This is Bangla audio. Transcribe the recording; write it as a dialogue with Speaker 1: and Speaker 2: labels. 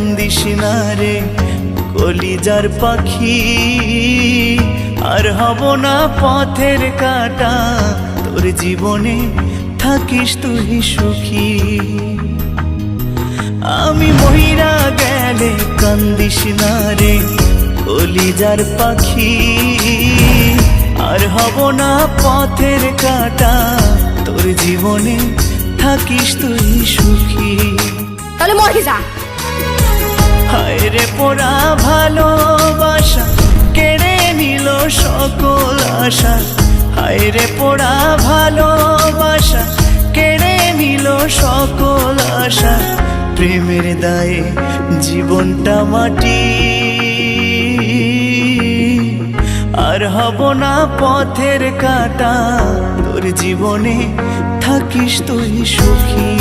Speaker 1: কান্দিস না রে, কলিজার পাখি। আর হব না পথের কাটা, তোর জীবনে থাকিস তুই সুখী। আমি মহিরা গেলে কান্দিস না রে, কলিজার পাখি। আর হব না পথের কাটা, তোর জীবনে থাকিস তুই সুখী।
Speaker 2: তাহলে মরে যা।
Speaker 1: রে পোড়া ভালোবাসা, কেড়ে নিল সকল আশা। হায় রে পোড়া ভালোবাসা, কেড়ে নিল সকল আশা। প্রেমের দায়ে জীবনটা মাটি। আর হব না পথের কাটা, তোর জীবনে থাকিস তুই সুখী।